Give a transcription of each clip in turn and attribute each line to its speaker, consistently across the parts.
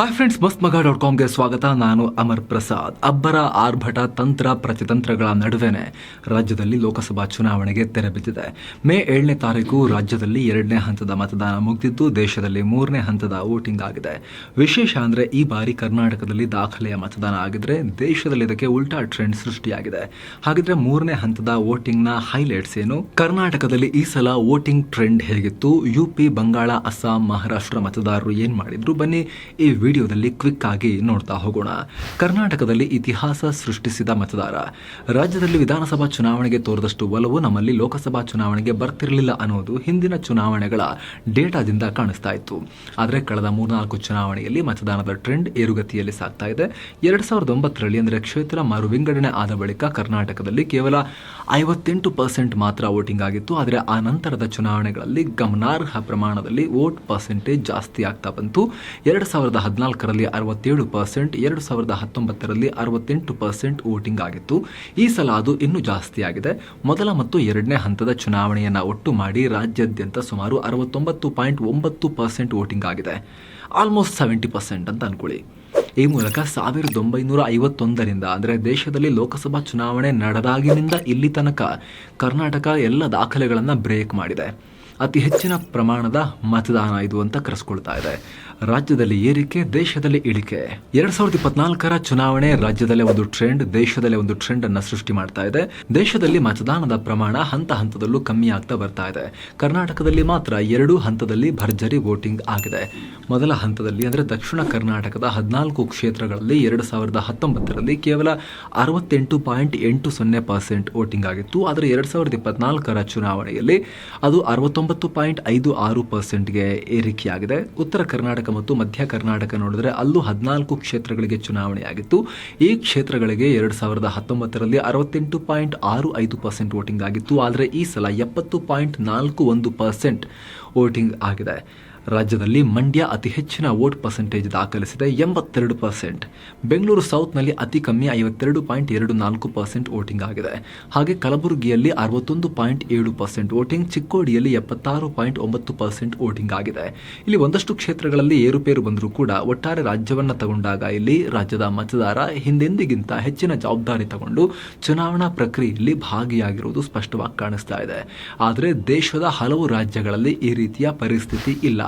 Speaker 1: Hi friends ಮಸ್ತ್ ಮಗ dot ಕಾಮ್ಗೆ ಸ್ವಾಗತ. ನಾನು ಅಮರ್ ಪ್ರಸಾದ್. ಅಬ್ಬರ ಆರ್ಭಟ ತಂತ್ರ ಪ್ರತಿತಂತ್ರಗಳ ನಡುವೆನೆ ರಾಜ್ಯದಲ್ಲಿ ಲೋಕಸಭಾ ಚುನಾವಣೆಗೆ ತೆರೆ ಬಿದ್ದಿದೆ. ಮೇ ಏಳನೇ ತಾರೀಕು ರಾಜ್ಯದಲ್ಲಿ ಎರಡನೇ ಹಂತದ ಮತದಾನ ಮುಗಿದಿದ್ದು, ದೇಶದಲ್ಲಿ ಮೂರನೇ ಹಂತದ ವೋಟಿಂಗ್ ಆಗಿದೆ. ವಿಶೇಷ ಅಂದ್ರೆ ಈ ಬಾರಿ ಕರ್ನಾಟಕದಲ್ಲಿ ದಾಖಲೆಯ ಮತದಾನ ಆಗಿದ್ರೆ, ದೇಶದಲ್ಲಿ ಇದಕ್ಕೆ ಉಲ್ಟಾ ಟ್ರೆಂಡ್ ಸೃಷ್ಟಿಯಾಗಿದೆ. ಹಾಗಿದ್ರೆ ಮೂರನೇ ಹಂತದ ವೋಟಿಂಗ್ನ ಹೈಲೈಟ್ಸ್ ಏನು? ಕರ್ನಾಟಕದಲ್ಲಿ ಈ ಸಲ ವೋಟಿಂಗ್ ಟ್ರೆಂಡ್ ಹೇಗಿತ್ತು? ಯುಪಿ ಬಂಗಾಳ, ಅಸ್ಸಾಂ, ಮಹಾರಾಷ್ಟ್ರ ಮತದಾರರು ಏನ್ ಮಾಡಿದ್ರು? ಬನ್ನಿ ಈ ವಿಡಿಯೋದಲ್ಲಿ ಕ್ವಿಕ್ ಆಗಿ ನೋಡ್ತಾ ಹೋಗೋಣ. ಕರ್ನಾಟಕದಲ್ಲಿ ಇತಿಹಾಸ ಸೃಷ್ಟಿಸಿದ ಮತದಾರ. ರಾಜ್ಯದಲ್ಲಿ ವಿಧಾನಸಭಾ ಚುನಾವಣೆಗೆ ತೋರದಷ್ಟು ಒಲವು ನಮ್ಮಲ್ಲಿ ಲೋಕಸಭಾ ಚುನಾವಣೆಗೆ ಬರ್ತಿರಲಿಲ್ಲ ಅನ್ನೋದು ಹಿಂದಿನ ಚುನಾವಣೆಗಳ ಡೇಟಾದಿಂದ ಕಾಣಿಸ್ತಾ ಇತ್ತು. ಆದರೆ ಕಳೆದ ಮೂರ್ನಾಲ್ಕು ಚುನಾವಣೆಯಲ್ಲಿ ಮತದಾನದ ಟ್ರೆಂಡ್ ಏರುಗತಿಯಲ್ಲಿ ಸಾಗ್ತಾ ಇದೆ. ಎರಡ್ ಸಾವಿರದ ಒಂಬತ್ತರಲ್ಲಿ ಅಂದರೆ ಕ್ಷೇತ್ರ ಮರು ವಿಂಗಡಣೆ ಆದ ಬಳಿಕ ಕರ್ನಾಟಕದಲ್ಲಿ ಕೇವಲ ಐವತ್ತೆಂಟು ಪರ್ಸೆಂಟ್ ಮಾತ್ರ ವೋಟಿಂಗ್ ಆಗಿತ್ತು, ಆದರೆ ಆ ನಂತರದ ಚುನಾವಣೆಗಳಲ್ಲಿ ಗಮನಾರ್ಹ ಪ್ರಮಾಣದಲ್ಲಿ ವೋಟ್ ಪರ್ಸೆಂಟೇಜ್ ಜಾಸ್ತಿ ಆಗ್ತಾ ಬಂತು. ಎರಡು ಸಾವಿರದ ಹದಿನಾಲ್ಕರಲ್ಲಿ ಅರವತ್ತೇಳು ಪರ್ಸೆಂಟ್ ಎರಡು ಸಾವಿರದ ಹತ್ತೊಂಬತ್ತರಲ್ಲಿ ಅರವತ್ತೆಂಟು ಪರ್ಸೆಂಟ್ ವೋಟಿಂಗ್ ಆಗಿತ್ತು. ಈ ಸಲ ಅದು ಇನ್ನೂ ಜಾಸ್ತಿ ಆಗಿದೆ. ಮೊದಲ ಮತ್ತು ಎರಡನೇ ಹಂತದ ಚುನಾವಣೆಯನ್ನು ಒಟ್ಟು ಮಾಡಿ ರಾಜ್ಯಾದ್ಯಂತ ಸುಮಾರು ಅರವತ್ತೊಂಬತ್ತು ಪಾಯಿಂಟ್ ಒಂಬತ್ತು ಪರ್ಸೆಂಟ್ ವೋಟಿಂಗ್ ಆಗಿದೆ. ಆಲ್ಮೋಸ್ಟ್ ಸೆವೆಂಟಿ ಪರ್ಸೆಂಟ್ ಅಂತ ಅನ್ಕೊಳ್ಳಿ. ಈ ಮೂಲಕ ಸಾವಿರದ ಒಂಬೈನೂರ ಐವತ್ತೊಂದರಿಂದ, ಅಂದರೆ ದೇಶದಲ್ಲಿ ಲೋಕಸಭಾ ಚುನಾವಣೆ ನಡೆದಾಗಿನಿಂದ ಇಲ್ಲಿ ತನಕ ಕರ್ನಾಟಕ ಎಲ್ಲ ದಾಖಲೆಗಳನ್ನು ಬ್ರೇಕ್ ಮಾಡಿದೆ. ಅತಿ ಹೆಚ್ಚಿನ ಪ್ರಮಾಣದ ಮತದಾನ ಇದು ಅಂತ ಕರೆಸ್ಕೊಳ್ತಾ ಇದೆ. ರಾಜ್ಯದಲ್ಲಿ ಏರಿಕೆ, ದೇಶದಲ್ಲಿ ಇಳಿಕೆ. ಎರಡ್ ಸಾವಿರದ ಇಪ್ಪತ್ನಾಲ್ಕರ ಚುನಾವಣೆ ರಾಜ್ಯದಲ್ಲೇ ಒಂದು ಟ್ರೆಂಡ್, ದೇಶದಲ್ಲೇ ಒಂದು ಟ್ರೆಂಡ್ ಅನ್ನ ಸೃಷ್ಟಿ ಮಾಡ್ತಾ ಇದೆ. ದೇಶದಲ್ಲಿ ಮತದಾನದ ಪ್ರಮಾಣ ಹಂತ ಹಂತದಲ್ಲೂ ಕಮ್ಮಿ ಆಗ್ತಾ ಬರ್ತಾ ಇದೆ. ಕರ್ನಾಟಕದಲ್ಲಿ ಮಾತ್ರ ಎರಡು ಹಂತದಲ್ಲಿ ಭರ್ಜರಿ ವೋಟಿಂಗ್ ಆಗಿದೆ. ಮೊದಲ ಹಂತದಲ್ಲಿ ಅಂದರೆ ದಕ್ಷಿಣ ಕರ್ನಾಟಕದ ಹದಿನಾಲ್ಕು ಕ್ಷೇತ್ರಗಳಲ್ಲಿ ಎರಡು ಸಾವಿರದ ಹತ್ತೊಂಬತ್ತರಲ್ಲಿ ಕೇವಲ ಅರವತ್ತೆಂಟು ಪಾಯಿಂಟ್ ಎಂಟು ಸೊನ್ನೆ ಪರ್ಸೆಂಟ್ ವೋಟಿಂಗ್ ಆಗಿತ್ತು. ಆದರೆ ಎರಡು ಸಾವಿರದ ಇಪ್ಪತ್ನಾಲ್ಕರ ಚುನಾವಣೆಯಲ್ಲಿ ಅದು ಅರವತ್ತೊಂಬತ್ತು ಪಾಯಿಂಟ್ ಐದು ಆರು ಪರ್ಸೆಂಟ್ಗೆ ಏರಿಕೆಯಾಗಿದೆ. ಉತ್ತರ ಕರ್ನಾಟಕ ಮತ್ತು ಮಧ್ಯ ಕರ್ನಾಟಕ ನೋಡಿದ್ರೆ ಅಲ್ಲೂ ಹದಿನಾಲ್ಕು ಕ್ಷೇತ್ರಗಳಿಗೆ ಚುನಾವಣೆಯಾಗಿತ್ತು. ಈ ಕ್ಷೇತ್ರಗಳಿಗೆ ಎರಡು ಸಾವಿರದ ಹತ್ತೊಂಬತ್ತರಲ್ಲಿ ಅರವತ್ತೆಂಟು ಪಾಯಿಂಟ್ ಆರು ಐದು ಪರ್ಸೆಂಟ್ ವೋಟಿಂಗ್ ಆಗಿತ್ತು. ಆದರೆ ಈ ಸಲ ಎಪ್ಪತ್ತು ಪಾಯಿಂಟ್ ನಾಲ್ಕು ಒಂದು ಪರ್ಸೆಂಟ್ ವೋಟಿಂಗ್ ಆಗಿದೆ. ರಾಜ್ಯದಲ್ಲಿ ಮಂಡ್ಯ ಅತಿ ಹೆಚ್ಚಿನ ವೋಟ್ ಪರ್ಸೆಂಟೇಜ್ ದಾಖಲಿಸಿದೆ ಎಂಬತ್ತೆರಡು ಪರ್ಸೆಂಟ್ ಬೆಂಗಳೂರು ಸೌತ್ನಲ್ಲಿ ಅತಿ ಕಮ್ಮಿ ಐವತ್ತೆರಡು ಪಾಯಿಂಟ್ ಎರಡು ನಾಲ್ಕು ಪರ್ಸೆಂಟ್ ವೋಟಿಂಗ್ ಆಗಿದೆ. ಹಾಗೆ ಕಲಬುರಗಿಯಲ್ಲಿ ಅರವತ್ತೊಂದು ಪಾಯಿಂಟ್ ಏಳು ಪರ್ಸೆಂಟ್ ವೋಟಿಂಗ್ ಚಿಕ್ಕೋಡಿಯಲ್ಲಿ ಎಪ್ಪತ್ತಾರು ಪಾಯಿಂಟ್ ಒಂಬತ್ತು ಪರ್ಸೆಂಟ್ ವೋಟಿಂಗ್ ಆಗಿದೆ. ಇಲ್ಲಿ ಒಂದಷ್ಟು ಕ್ಷೇತ್ರಗಳಲ್ಲಿ ಏರುಪೇರು ಬಂದರೂ ಕೂಡ ಒಟ್ಟಾರೆ ರಾಜ್ಯವನ್ನು ತಗೊಂಡಾಗ ಇಲ್ಲಿ ರಾಜ್ಯದ ಮತದಾರ ಹಿಂದೆಂದಿಗಿಂತ ಹೆಚ್ಚಿನ ಜವಾಬ್ದಾರಿ ತಗೊಂಡು ಚುನಾವಣಾ ಪ್ರಕ್ರಿಯೆಯಲ್ಲಿ ಭಾಗಿಯಾಗಿರುವುದು ಸ್ಪಷ್ಟವಾಗಿ ಕಾಣಿಸ್ತಾ ಇದೆ. ಆದರೆ ದೇಶದ ಹಲವು ರಾಜ್ಯಗಳಲ್ಲಿ ಈ ರೀತಿಯ ಪರಿಸ್ಥಿತಿ ಇಲ್ಲ.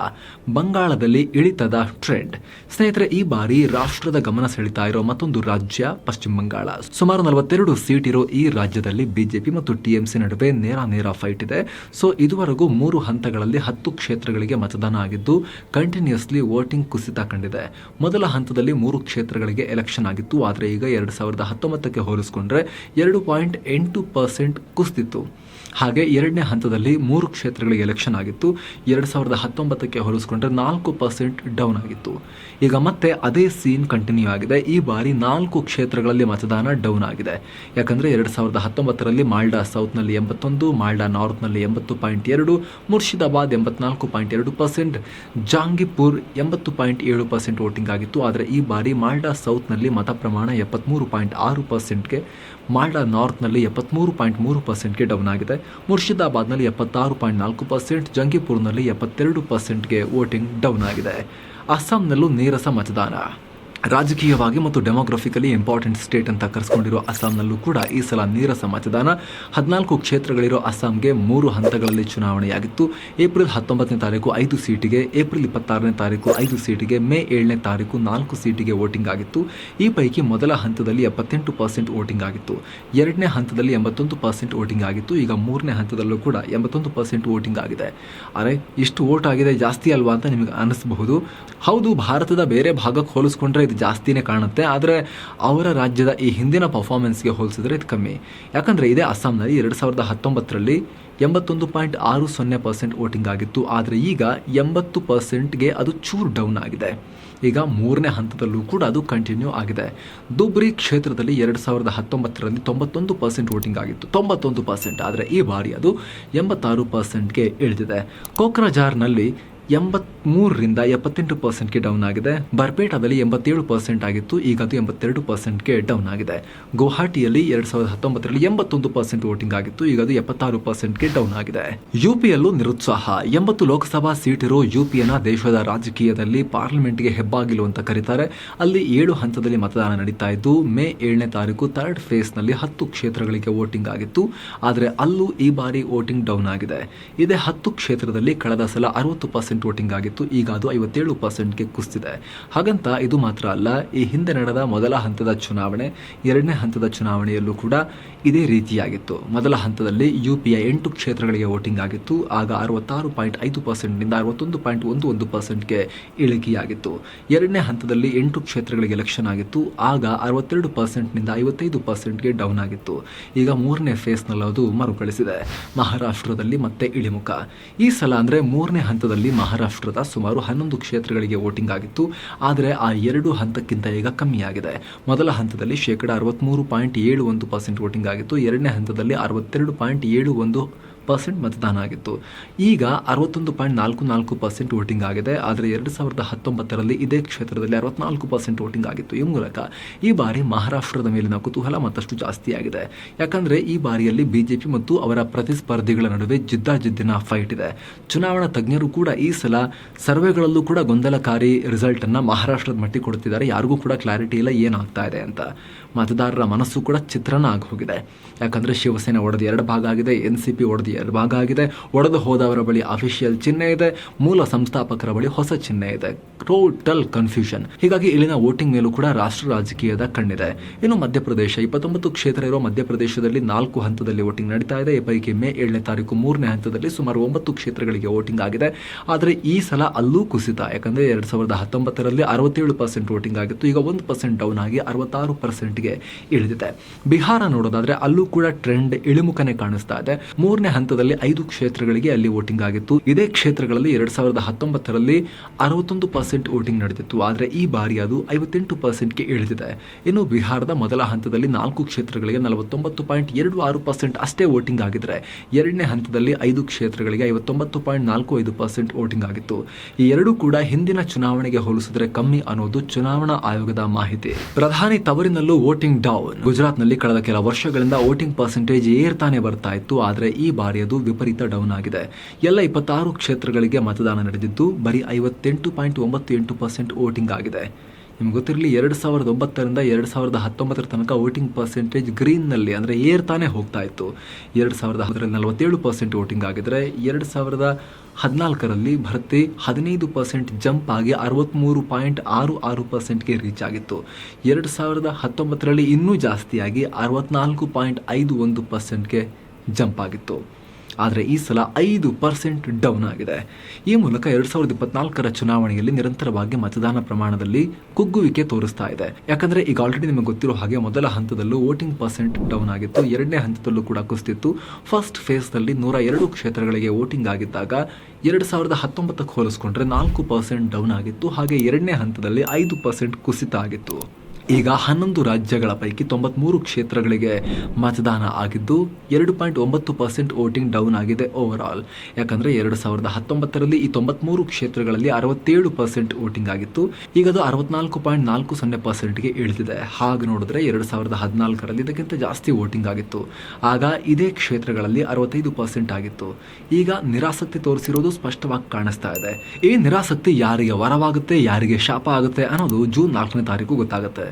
Speaker 1: ಬಂಗಾಳದಲ್ಲಿ ಇಳಿತದ ಟ್ರೆಂಡ್. ಸ್ನೇಹಿತರೆ, ಈ ಬಾರಿ ರಾಷ್ಟ್ರದ ಗಮನ ಸೆಳೀತಾ ಇರೋ ಮತ್ತೊಂದು ರಾಜ್ಯ, ಪಶ್ಚಿಮ ಬಂಗಾಳ. ಸುಮಾರು ನಲವತ್ತೆರಡು ಸೀಟ್ ಇರೋ ಈ ರಾಜ್ಯದಲ್ಲಿ ಬಿಜೆಪಿ ಮತ್ತು ಟಿಎಂಸಿ ನಡುವೆ ನೇರ ನೇರ ಫೈಟ್ ಇದೆ. ಸೊ ಇದುವರೆಗೂ ಮೂರು ಹಂತಗಳಲ್ಲಿ ಹತ್ತು ಕ್ಷೇತ್ರಗಳಿಗೆ ಮತದಾನ ಆಗಿದ್ದು ಕಂಟಿನ್ಯೂಸ್ಲಿ ವೋಟಿಂಗ್ ಕುಸಿತ ಕಂಡಿದೆ. ಮೊದಲ ಹಂತದಲ್ಲಿ ಮೂರು ಕ್ಷೇತ್ರಗಳಿಗೆ ಎಲೆಕ್ಷನ್ ಆಗಿತ್ತು. ಆದರೆ ಈಗ ಎರಡು ಸಾವಿರದ ಹತ್ತೊಂಬತ್ತಕ್ಕೆ ಹೋಲಿಸಿಕೊಂಡ್ರೆ ಎರಡು ಪಾಯಿಂಟ್ ಎಂಟು ಪರ್ಸೆಂಟ್ ಕುಸಿದಿತ್ತು ಹಾಗೆ ಎರಡನೇ ಹಂತದಲ್ಲಿ ಮೂರು ಕ್ಷೇತ್ರಗಳಿಗೆ ಎಲೆಕ್ಷನ್ ಆಗಿತ್ತು. ಎರಡು ಸಾವಿರದ ಹತ್ತೊಂಬತ್ತಕ್ಕೆ ಹೋಲಿಸ್ಕೊಂಡ್ರೆ ನಾಲ್ಕು ಪರ್ಸೆಂಟ್ ಡೌನ್ ಆಗಿತ್ತು. ಈಗ ಮತ್ತೆ ಅದೇ ಸೀನ್ ಕಂಟಿನ್ಯೂ ಆಗಿದೆ. ಈ ಬಾರಿ ನಾಲ್ಕು ಕ್ಷೇತ್ರಗಳಲ್ಲಿ ಮತದಾನ ಡೌನ್ ಆಗಿದೆ. ಯಾಕಂದರೆ ಎರಡು ಸಾವಿರದ ಹತ್ತೊಂಬತ್ತರಲ್ಲಿ ಮಾಲ್ಡಾ ಸೌತ್ನಲ್ಲಿ ಎಂಬತ್ತೊಂದು, ಮಾಲ್ಡಾ ನಾರ್ತ್ನಲ್ಲಿ ಎಂಬತ್ತು ಪಾಯಿಂಟ್ ಎರಡು, ಮುರ್ಷಿದಾಬಾದ್ ಎಂಬತ್ನಾಲ್ಕು ಪಾಯಿಂಟ್ ಎರಡು ಪರ್ಸೆಂಟ್ ಜಾಂಗಿಪುರ್ ಎಂಬತ್ತು ಪಾಯಿಂಟ್ ಏಳು ಪರ್ಸೆಂಟ್ ವೋಟಿಂಗ್ ಆಗಿತ್ತು. ಆದರೆ ಈ ಬಾರಿ ಮಾಲ್ಡಾ ಸೌತ್ನಲ್ಲಿ ಮತ ಪ್ರಮಾಣ ಎಪ್ಪತ್ತ್ಮೂರು ಪಾಯಿಂಟ್ ಆರು ಪರ್ಸೆಂಟ್ಗೆ ಮಾಲ್ಡಾ ನಾರ್ತ್ನಲ್ಲಿ ಎಪ್ಪತ್ತ್ಮೂರು ಪಾಯಿಂಟ್ ಮೂರು ಪರ್ಸೆಂಟ್ಗೆ ಡೌನ್ ಆಗಿದೆ. ಮುರ್ಷಿದಾಬಾದ್ನಲ್ಲಿ ಎಪ್ಪತ್ತಾರು ಪಾಯಿಂಟ್ ನಾಲ್ಕು ಪರ್ಸೆಂಟ್ ಜಂಗಿಪುರ್ನಲ್ಲಿ ಎಪ್ಪತ್ತೆರಡು ಪರ್ಸೆಂಟ್ಗೆ ವೋಟಿಂಗ್ ಡೌನ್ ಆಗಿದೆ. ಅಸ್ಸಾಂನಲ್ಲೂ ನೀರಸ ಮತದಾನ. ರಾಜಕೀಯವಾಗಿ ಮತ್ತು ಡೆಮೋಗ್ರಫಿಕಲಿ ಇಂಪಾರ್ಟೆಂಟ್ ಸ್ಟೇಟ್ ಅಂತ ಕರೆಸ್ಕೊಂಡಿರೋ ಅಸ್ಸಾಂನಲ್ಲೂ ಕೂಡ ಈ ಸಲ ನೀರಸ ಮತದಾನ ಹದಿನಾಲ್ಕು ಕ್ಷೇತ್ರಗಳಿರೋ ಅಸ್ಸಾಂಗೆ ಮೂರು ಹಂತಗಳಲ್ಲಿ ಚುನಾವಣೆಯಾಗಿತ್ತು. ಏಪ್ರಿಲ್ ಹತ್ತೊಂಬತ್ತನೇ ತಾರೀಕು ಐದು ಸೀಟಿಗೆ, ಏಪ್ರಿಲ್ ಇಪ್ಪತ್ತಾರನೇ ತಾರೀಕು ಐದು ಸೀಟಿಗೆ, ಮೇ ಏಳನೇ ತಾರೀಕು ನಾಲ್ಕು ಸೀಟಿಗೆ ವೋಟಿಂಗ್ ಆಗಿತ್ತು. ಈ ಪೈಕಿ ಮೊದಲ ಹಂತದಲ್ಲಿ ಎಪ್ಪತ್ತೆಂಟು ಪರ್ಸೆಂಟ್ ವೋಟಿಂಗ್ ಆಗಿತ್ತು. ಎರಡನೇ ಹಂತದಲ್ಲಿ ಎಂಬತ್ತೊಂದು ಪರ್ಸೆಂಟ್ ವೋಟಿಂಗ್ ಆಗಿತ್ತು. ಈಗ ಮೂರನೇ ಹಂತದಲ್ಲೂ ಕೂಡ ಎಂಬತ್ತೊಂದು ಪರ್ಸೆಂಟ್ ವೋಟಿಂಗ್ ಆಗಿದೆ. ಅರೆ, ಇಷ್ಟು ವೋಟ್ ಆಗಿದೆ ಜಾಸ್ತಿ ಅಲ್ವಾ ಅಂತ ನಿಮಗೆ ಅನಿಸಬಹುದು? ಹೌದು, ಭಾರತದ ಬೇರೆ ಭಾಗಕ್ಕೆ ಹೋಲಿಸ್ಕೊಂಡ್ರೆ ಇದು ಜಾಸ್ತಿನೇ ಕಾಣುತ್ತೆ, ಆದರೆ ಅವರ ರಾಜ್ಯದ ಈ ಹಿಂದಿನ ಪರ್ಫಾರ್ಮೆನ್ಸ್ಗೆ ಹೋಲಿಸಿದ್ರೆ ಇದು ಕಮ್ಮಿ. ಯಾಕಂದರೆ ಇದೇ ಅಸ್ಸಾಂನಲ್ಲಿ ಎರಡು ಸಾವಿರದ ಹತ್ತೊಂಬತ್ತರಲ್ಲಿ ಎಂಬತ್ತೊಂದು ಪಾಯಿಂಟ್ ಆರು ಸೊನ್ನೆ ಪರ್ಸೆಂಟ್ ವೋಟಿಂಗ್ ಆಗಿತ್ತು, ಆದರೆ ಈಗ ಎಂಬತ್ತು ಪರ್ಸೆಂಟ್ಗೆ ಅದು ಚೂರು ಡೌನ್ ಆಗಿದೆ. ಈಗ ಮೂರನೇ ಹಂತದಲ್ಲೂ ಕೂಡ ಅದು ಕಂಟಿನ್ಯೂ ಆಗಿದೆ. ದುಬ್ರಿ ಕ್ಷೇತ್ರದಲ್ಲಿ ಎರಡು ಸಾವಿರದ ಹತ್ತೊಂಬತ್ತರಲ್ಲಿ ತೊಂಬತ್ತೊಂದು ಪರ್ಸೆಂಟ್ ವೋಟಿಂಗ್ ಆಗಿತ್ತು, ತೊಂಬತ್ತೊಂದು ಪರ್ಸೆಂಟ್ ಆದರೆ ಈ ಬಾರಿ ಅದು ಎಂಬತ್ತಾರು ಪರ್ಸೆಂಟ್ಗೆ ಇಳಿದಿದೆ. ಕೋಕ್ರಜಾರ್ನಲ್ಲಿ ಎಂಬತ್ಮೂರರಿಂದ ಎಪ್ಪತ್ತೆಂಟು ಪರ್ಸೆಂಟ್ಗೆ ಡೌನ್ ಆಗಿದೆ. ಬರ್ಪೇಟಾದಲ್ಲಿ ಎಂಬತ್ತೇಳು ಪರ್ಸೆಂಟ್ ಆಗಿತ್ತು ಈಗ ಅದು ಎಂಬತ್ತೆರಡು ಪರ್ಸೆಂಟ್ಗೆ ಡೌನ್ ಆಗಿದೆ. ಗುವಾಹಟಿಯಲ್ಲಿ ಎರಡು ಸಾವಿರದ ಹತ್ತೊಂಬತ್ತರಲ್ಲಿ ಎಂಬತ್ತೊಂದು ಪರ್ಸೆಂಟ್ ವೋಟಿಂಗ್ ಆಗಿತ್ತು ಈಗ ಅದು ಎಪ್ಪತ್ತಾರು ಪರ್ಸೆಂಟ್ಗೆ ಡೌನ್ ಆಗಿದೆ. ಯುಪಿಯಲ್ಲೂ ನಿರುತ್ಸಾಹ. ಎಂಬತ್ತು ಲೋಕಸಭಾ ಸೀಟ್ ಇರೋ ಯುಪಿಯನ್ನ ದೇಶದ ರಾಜಕೀಯದಲ್ಲಿ ಪಾರ್ಲಿಮೆಂಟ್ಗೆ ಹೆಬ್ಬಾಗಿಲು ಅಂತ ಕರೀತಾರೆ. ಅಲ್ಲಿ ಏಳು ಹಂತದಲ್ಲಿ ಮತದಾನ ನಡೀತಾ ಇದ್ದು, ಮೇ ಏಳನೇ ತಾರೀಕು ಥರ್ಡ್ ಫೇಸ್ನಲ್ಲಿ ಹತ್ತು ಕ್ಷೇತ್ರಗಳಿಗೆ ವೋಟಿಂಗ್ ಆಗಿತ್ತು. ಆದರೆ ಅಲ್ಲೂ ಈ ಬಾರಿ ವೋಟಿಂಗ್ ಡೌನ್ ಆಗಿದೆ. ಇದೇ ಹತ್ತು ಕ್ಷೇತ್ರದಲ್ಲಿ ಕಳೆದ ಸಲ ಅರವತ್ತು ಪರ್ಸೆಂಟ್ ವೋಟಿಂಗ್ ಆಗಿತ್ತು, ಈಗ ಅದು ಐವತ್ತೇಳು ಪರ್ಸೆಂಟ್ಗೆ ಕುಸಿದಿದೆ. ಹಾಗಂತ ಇದು ಮಾತ್ರ ಅಲ್ಲ, ಈ ಹಿಂದೆ ನಡೆದ ಮೊದಲ ಹಂತದ ಚುನಾವಣೆ, ಎರಡನೇ ಹಂತದ ಚುನಾವಣೆಯಲ್ಲೂ ಕೂಡ ಇದೇ ರೀತಿಯಾಗಿತ್ತು. ಮೊದಲ ಹಂತದಲ್ಲಿ ಯು ಪಿ ಐ ಎಂಟು ಕ್ಷೇತ್ರಗಳಿಗೆ ವೋಟಿಂಗ್ ಆಗಿತ್ತು, ಆಗ ಅರವತ್ತಾರು ಪಾಯಿಂಟ್ ಐದು ಪರ್ಸೆಂಟ್ನಿಂದ ಅರವತ್ತೊಂದು ಪಾಯಿಂಟ್ ಒಂದು ಒಂದು ಪರ್ಸೆಂಟ್ಗೆ ಇಳಿಕೆಯಾಗಿತ್ತು. ಎರಡನೇ ಹಂತದಲ್ಲಿ ಎಂಟು ಕ್ಷೇತ್ರಗಳಿಗೆ ಎಲೆಕ್ಷನ್ ಆಗಿತ್ತು, ಆಗ ಅರವತ್ತೆರಡು ಪರ್ಸೆಂಟ್ನಿಂದ ಐವತ್ತೈದು ಪರ್ಸೆಂಟ್ಗೆ ಡೌನ್ ಆಗಿತ್ತು. ಈಗ ಮೂರನೇ ಫೇಸ್ನಲ್ಲಿ ಅದು ಮರುಕಳಿಸಿದೆ. ಮಹಾರಾಷ್ಟ್ರದಲ್ಲಿ ಮತ್ತೆ ಇಳಿಮುಖ. ಈ ಸಲ ಅಂದರೆ ಮೂರನೇ ಹಂತದಲ್ಲಿ ಮಹಾರಾಷ್ಟ್ರದ ಸುಮಾರು ಹನ್ನೊಂದು ಕ್ಷೇತ್ರಗಳಿಗೆ ವೋಟಿಂಗ್ ಆಗಿತ್ತು. ಆದರೆ ಆ ಎರಡು ಹಂತಕ್ಕಿಂತ ಈಗ ಕಮ್ಮಿಯಾಗಿದೆ. ಮೊದಲ ಹಂತದಲ್ಲಿ ಶೇಕಡ ಅರವತ್ತ್ಮೂರು ಪಾಯಿಂಟ್ ಏಳು ಒಂದು ಪರ್ಸೆಂಟ್ ವೋಟಿಂಗ್ ಆಗಿತ್ತು. ಎರಡನೇ ಹಂತದಲ್ಲಿ ಅರವತ್ತೆರಡು ಪಾಯಿಂಟ್ ಏಳು ಒಂದು ಪರ್ಸೆಂಟ್ ಮತದಾನ ಆಗಿತ್ತು. ಈಗ ಅರವತ್ತೊಂದು ಪಾಯಿಂಟ್ ನಾಲ್ಕು ನಾಲ್ಕು ಪರ್ಸೆಂಟ್ ವೋಟಿಂಗ್ ಆಗಿದೆ. ಆದರೆ ಎರಡು ಸಾವಿರದ ಹತ್ತೊಂಬತ್ತರಲ್ಲಿ ಇದೇ ಕ್ಷೇತ್ರದಲ್ಲಿ ಅರವತ್ನಾಲ್ಕು ಪರ್ಸೆಂಟ್ ವೋಟಿಂಗ್ ಆಗಿತ್ತು. ಈ ಮೂಲಕ ಈ ಬಾರಿ ಮಹಾರಾಷ್ಟ್ರದ ಮೇಲಿನ ಕುತೂಹಲ ಮತ್ತಷ್ಟು ಜಾಸ್ತಿಯಾಗಿದೆ. ಯಾಕಂದರೆ ಈ ಬಾರಿಯಲ್ಲಿ ಬಿಜೆಪಿ ಮತ್ತು ಅವರ ಪ್ರತಿಸ್ಪರ್ಧಿಗಳ ನಡುವೆ ಜಿದ್ದಾಜಿದ್ದಿನ ಫೈಟ್ ಇದೆ. ಚುನಾವಣಾ ತಜ್ಞರು ಕೂಡ ಈ ಸಲ ಸರ್ವೆಗಳಲ್ಲೂ ಕೂಡ ಗೊಂದಲಕಾರಿ ರಿಸಲ್ಟನ್ನು ಮಹಾರಾಷ್ಟ್ರದ ಮಟ್ಟಿಗೆ ಕೊಡುತ್ತಿದ್ದಾರೆ. ಯಾರಿಗೂ ಕೂಡ ಕ್ಲಾರಿಟಿ ಇಲ್ಲ ಏನಾಗ್ತಾ ಇದೆ ಅಂತ. ಮತದಾರರ ಮನಸ್ಸು ಕೂಡ ಚಿತ್ರಣ ಆಗಿ ಹೋಗಿದೆ ಯಾಕಂದರೆ ಶಿವಸೇನೆ ಒಡೆದು ಎರಡು ಭಾಗ ಆಗಿದೆ, ಎನ್ ಸಿ ಪಿ ಒಡೆದು ಎರಡು ಭಾಗ ಆಗಿದೆ, ಒಡೆದು ಹೋದವರ ಬಳಿ ಅಫಿಷಿಯಲ್ ಚಿಹ್ನೆ ಇದೆ, ಮೂಲ ಸಂಸ್ಥಾಪಕರ ಬಳಿ ಹೊಸ ಚಿಹ್ನೆ ಇದೆ. ಟೋಟಲ್ ಕನ್ಫ್ಯೂಷನ್ ಹೀಗಾಗಿ ಇಲ್ಲಿನ ವೋಟಿಂಗ್ ಮೇಲೂ ಕೂಡ ರಾಷ್ಟ್ರ ರಾಜಕೀಯದ ಕಣ್ಣಿದೆ. ಇನ್ನು ಮಧ್ಯಪ್ರದೇಶ, ಇಪ್ಪತ್ತೊಂಬತ್ತು ಕ್ಷೇತ್ರ ಇರುವ ಮಧ್ಯಪ್ರದೇಶದಲ್ಲಿ ನಾಲ್ಕು ಹಂತದಲ್ಲಿ ವೋಟಿಂಗ್ ನಡೀತಾ ಇದೆ. ಈ ಪೈಕಿ ಮೇ ಏಳನೇ ತಾರೀಕು ಮೂರನೇ ಹಂತದಲ್ಲಿ ಸುಮಾರು ಒಂಬತ್ತು ಕ್ಷೇತ್ರಗಳಿಗೆ ವೋಟಿಂಗ್ ಆಗಿದೆ. ಆದರೆ ಈ ಸಲ ಅಲ್ಲೂ ಕುಸಿತ. ಯಾಕಂದರೆ ಎರಡು ಸಾವಿರದ ಹತ್ತೊಂಬತ್ತರಲ್ಲಿ ಅರವತ್ತೇಳು ಪರ್ಸೆಂಟ್ ವೋಟಿಂಗ್ ಆಗಿತ್ತು. ಈಗ ಒಂದು ಪರ್ಸೆಂಟ್ ಡೌನ್ ಆಗಿ ಅರವತ್ತಾರು ಪರ್ಸೆಂಟ್ಗೆ ಇಳಿದಿದೆ. ಬಿಹಾರ ನೋಡೋದಾದ್ರೆ ಅಲ್ಲೂ ಕೂಡ ಟ್ರೆಂಡ್ ಇಳಿಮುಖನೇ ಕಾಣಿಸ್ತಾ ಇದೆ. ಮೂರನೇ ಹಂತದಲ್ಲಿ ಐದು ಕ್ಷೇತ್ರಗಳಿಗೆ ಅಲ್ಲಿ ವೋಟಿಂಗ್ ಆಗಿತ್ತು. ಇದೇ ಕ್ಷೇತ್ರಗಳಲ್ಲಿ ಎರಡ್ ಸಾವಿರದ ಹತ್ತೊಂಬತ್ತರಲ್ಲಿ ಅರವತ್ತೊಂದು ಪರ್ಸೆಂಟ್ ವೋಟಿಂಗ್ ನಡೆದಿತ್ತು. ಆದರೆ ಈ ಬಾರಿ ಅದು ಐವತ್ತೆಂಟು ಪರ್ಸೆಂಟ್ಗೆ ಇಳಿದಿದೆ. ಇನ್ನು ಬಿಹಾರದ ಮೊದಲ ಹಂತದಲ್ಲಿ ನಾಲ್ಕು ಕ್ಷೇತ್ರಗಳಿಗೆ ನಲವತ್ತೊಂಬತ್ತು ಪಾಯಿಂಟ್ ಎರಡು ಆರು ಪರ್ಸೆಂಟ್ ಅಷ್ಟೇ ವೋಟಿಂಗ್ ಆಗಿದ್ರೆ ಎರಡನೇ ಹಂತದಲ್ಲಿ ಐದು ಕ್ಷೇತ್ರಗಳಿಗೆ ಐವತ್ತೊಂಬತ್ತು ಪಾಯಿಂಟ್ ನಾಲ್ಕು ಐದು ಪರ್ಸೆಂಟ್ ವೋಟಿಂಗ್ ಆಗಿತ್ತು. ಈ ಎರಡೂ ಕೂಡ ಹಿಂದಿನ ಚುನಾವಣೆಗೆ ಹೋಲಿಸಿದ್ರೆ ಕಮ್ಮಿ ಅನ್ನೋದು ಚುನಾವಣಾ ಆಯೋಗದ ಮಾಹಿತಿ. ಪ್ರಧಾನಿ ತವರಿನಲ್ಲೂ ವೋಟಿಂಗ್ ಡೌನ್. ಗುಜರಾತ್ನಲ್ಲಿ ಕಳೆದ ಕೆಲ ವರ್ಷಗಳಿಂದ ವೋಟಿಂಗ್ ಪರ್ಸೆಂಟೇಜ್ ಏರ್ತಾನೆ ಬರ್ತಾ ಇತ್ತು, ಆದರೆ ಈ ಬಾರಿ ಅದು ವಿಪರೀತ ಡೌನ್ ಆಗಿದೆ. ಎಲ್ಲ ಇಪ್ಪತ್ತಾರು ಕ್ಷೇತ್ರಗಳಿಗೆ ಮತದಾನ ನಡೆದಿದ್ದು, ಬರೀ ಐವತ್ತೆಂಟು ಪಾಯಿಂಟ್ ಒಂಬತ್ತು ಎಂಟು ಪರ್ಸೆಂಟ್ ವೋಟಿಂಗ್ ಆಗಿದೆ. ನಿಮ್ಗೆ ಗೊತ್ತಿರಲಿ, ಎರಡು ಸಾವಿರದ ಒಂಬತ್ತರಿಂದ ಎರಡು ಸಾವಿರದ ಹತ್ತೊಂಬತ್ತರ ತನಕ ವೋಟಿಂಗ್ ಪರ್ಸೆಂಟೇಜ್ ಗ್ರೀನ್ನಲ್ಲಿ, ಅಂದರೆ ಏರ್ತಾನೆ ಹೋಗ್ತಾ ಇತ್ತು. ಎರಡು ಸಾವಿರದ ಹತ್ತರಲ್ಲಿ ನಲವತ್ತೇಳು ಪರ್ಸೆಂಟ್ ವೋಟಿಂಗ್ ಆಗಿದ್ರೆ, ಎರಡು ಸಾವಿರದ ಹದಿನಾಲ್ಕರಲ್ಲಿ ಭರ್ತಿ ಹದಿನೈದು ಪರ್ಸೆಂಟ್ ಜಂಪ್ ಆಗಿ ಅರವತ್ತ್ಮೂರು ಪಾಯಿಂಟ್ ಆರು ಆರು ಪರ್ಸೆಂಟ್ಗೆ ರೀಚ್ ಆಗಿತ್ತು. ಎರಡು ಸಾವಿರದ ಹತ್ತೊಂಬತ್ತರಲ್ಲಿ ಇನ್ನೂ ಜಾಸ್ತಿಯಾಗಿ ಅರವತ್ತ್ನಾಲ್ಕು ಪಾಯಿಂಟ್ ಐದು ಒಂದು ಪರ್ಸೆಂಟ್ಗೆ ಜಂಪ್ ಆಗಿತ್ತು. ಆದರೆ ಈ ಸಲ ಐದು ಪರ್ಸೆಂಟ್ ಡೌನ್ ಆಗಿದೆ. ಈ ಮೂಲಕ ಎರಡು ಸಾವಿರದ ಇಪ್ಪತ್ನಾಲ್ಕರ ಚುನಾವಣೆಯಲ್ಲಿ ನಿರಂತರವಾಗಿ ಮತದಾನ ಪ್ರಮಾಣದಲ್ಲಿ ಕುಗ್ಗುವಿಕೆ ತೋರಿಸ್ತಾ ಇದೆ. ಯಾಕಂದರೆ ಈಗ ಆಲ್ರೆಡಿ ನಿಮಗೆ ಗೊತ್ತಿರೋ ಹಾಗೆ ಮೊದಲ ಹಂತದಲ್ಲೂ ವೋಟಿಂಗ್ ಪರ್ಸೆಂಟ್ ಡೌನ್ ಆಗಿತ್ತು. ಎರಡನೇ ಹಂತದಲ್ಲೂ ಕೂಡ ಕುಸಿತಿತ್ತು ಫಸ್ಟ್ ಫೇಸ್ನಲ್ಲಿ ನೂರ ಎರಡು ಕ್ಷೇತ್ರಗಳಿಗೆ ವೋಟಿಂಗ್ ಆಗಿದ್ದಾಗ ಎರಡು ಸಾವಿರದ ಹತ್ತೊಂಬತ್ತಕ್ಕೆ ಹೋಲಿಸ್ಕೊಂಡ್ರೆ ನಾಲ್ಕು ಪರ್ಸೆಂಟ್ ಡೌನ್ ಆಗಿತ್ತು. ಹಾಗೆ ಎರಡನೇ ಹಂತದಲ್ಲಿ ಐದು ಪರ್ಸೆಂಟ್ ಕುಸಿತ ಆಗಿತ್ತು. ಈಗ ಹನ್ನೊಂದು ರಾಜ್ಯಗಳ ಪೈಕಿ ತೊಂಬತ್ಮೂರು ಕ್ಷೇತ್ರಗಳಿಗೆ ಮತದಾನ ಆಗಿದ್ದು, ಎರಡು ಪಾಯಿಂಟ್ ಒಂಬತ್ತು ಪರ್ಸೆಂಟ್ ವೋಟಿಂಗ್ ಡೌನ್ ಆಗಿದೆ ಓವರ್ ಆಲ್ ಯಾಕಂದರೆ ಎರಡು ಸಾವಿರದ ಹತ್ತೊಂಬತ್ತರಲ್ಲಿ ಈ ತೊಂಬತ್ಮೂರು ಕ್ಷೇತ್ರಗಳಲ್ಲಿ ಅರವತ್ತೇಳು ಪರ್ಸೆಂಟ್ ವೋಟಿಂಗ್ ಆಗಿತ್ತು. ಈಗ ಅದು ಅರವತ್ನಾಲ್ಕು ಪಾಯಿಂಟ್ ನಾಲ್ಕು ಸೊನ್ನೆ ಪರ್ಸೆಂಟ್ಗೆ ಇಳಿದಿದೆ. ಹಾಗೆ ನೋಡಿದ್ರೆ ಎರಡು ಸಾವಿರದ ಹದಿನಾಲ್ಕರಲ್ಲಿ ಇದಕ್ಕಿಂತ ಜಾಸ್ತಿ ವೋಟಿಂಗ್ ಆಗಿತ್ತು. ಆಗ ಇದೇ ಕ್ಷೇತ್ರಗಳಲ್ಲಿ ಅರವತ್ತೈದು ಪರ್ಸೆಂಟ್ ಆಗಿತ್ತು. ಈಗ ನಿರಾಸಕ್ತಿ ತೋರಿಸಿರೋದು ಸ್ಪಷ್ಟವಾಗಿ ಕಾಣಿಸ್ತಾ ಇದೆ. ಈ ನಿರಾಸಕ್ತಿ ಯಾರಿಗೆ ವರವಾಗುತ್ತೆ, ಯಾರಿಗೆ ಶಾಪ ಆಗುತ್ತೆ ಅನ್ನೋದು ಜೂನ್ ನಾಲ್ಕನೇ ತಾರೀಕು ಗೊತ್ತಾಗುತ್ತೆ.